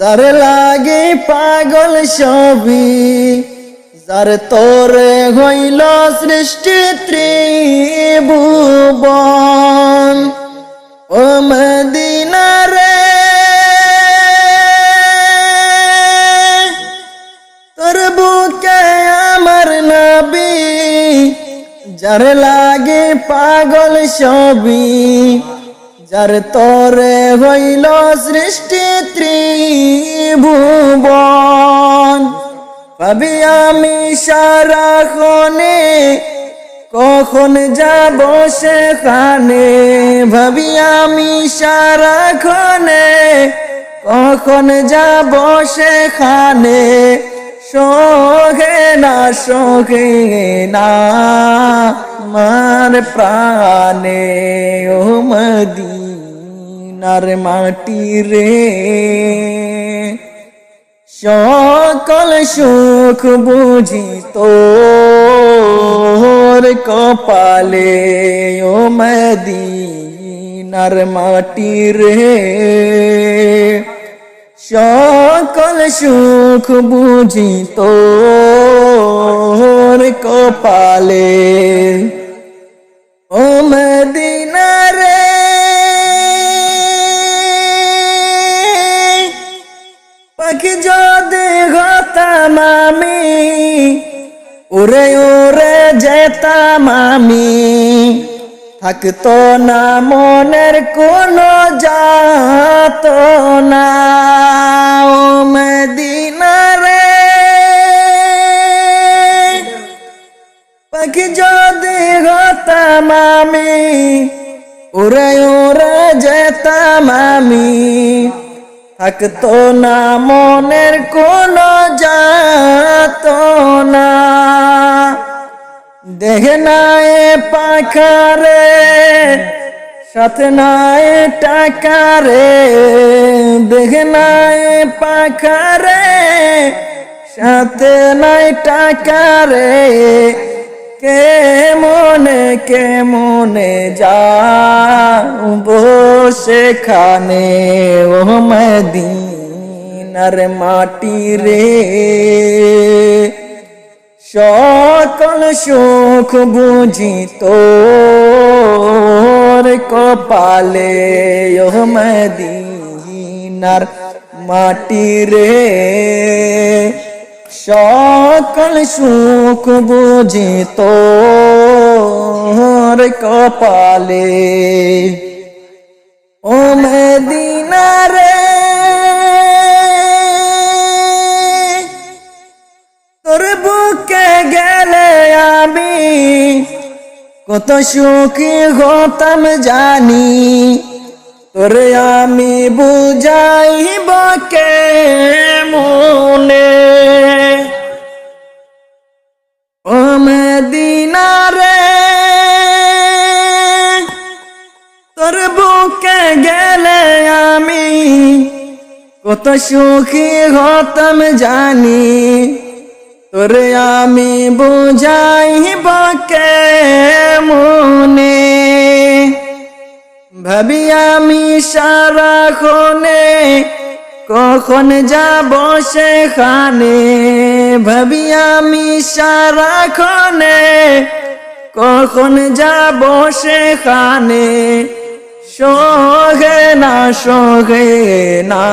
যার লাগে পাগল সবই যার তোরে হইল সৃষ্টি ত্রিভুবন। ও মদিনা রে তোর বুকে আমার নাবি, যার লাগে পাগল সবই যার তরে হইল সৃষ্টি ত্রিভুবন, ভাবি আমি সারাক্ষণে কখন যাব সেখানে? ভাবি আমি সারাক্ষণে কখন যাব সেখানে? সহে না সহে না। মার প্রাণে, ও মদিনার মাটি রে। সকল সুখ বুঝি তোর কপালে, ও মদিনার মাটি রে। সকল সুখ বুঝি তোর কপালে মদিনা রে পাখি যদি হতাম আমি, উড়ে উড়ে যেতাম আমি। থাকতো না মনের কোনো যাত না। যদি হতাম আমি উড়ে উড়ে যেতাম আমি। থাকতো না মনের কোনো যাত না দেখে নাই পাখারে, সাথে নাই টাকারে। দেখে নাই পাখারে, সাথে নাই টাকারে। কে মনে কে মনে যা সেখানে? ও মদিনার মাটি রে। সকল সুখ বুঝি তোর কপালে। ও মদিনার মাটি রে। সকল সুখ বুঝি তোর কপালে। ও মদিনা রে তোর বুকে গেলে আমি কত সুখী হতাম জানি। তোরে আমি বুঝাইব কে মনে ও মদিনা রে তোর বুকে গেলে আমি কত সুখী হতাম জানি। তোরে আমি বুঝাইব কে মনে ভাবি আমি সারাক্ষণে কখন যাব সেখানে? ভাবি আমি সারাক্ষণে কখন যাব সেখানে? সহে না সহে না,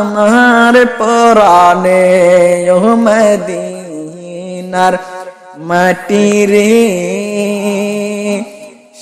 আমার পরাণে মদিনার মাটি রে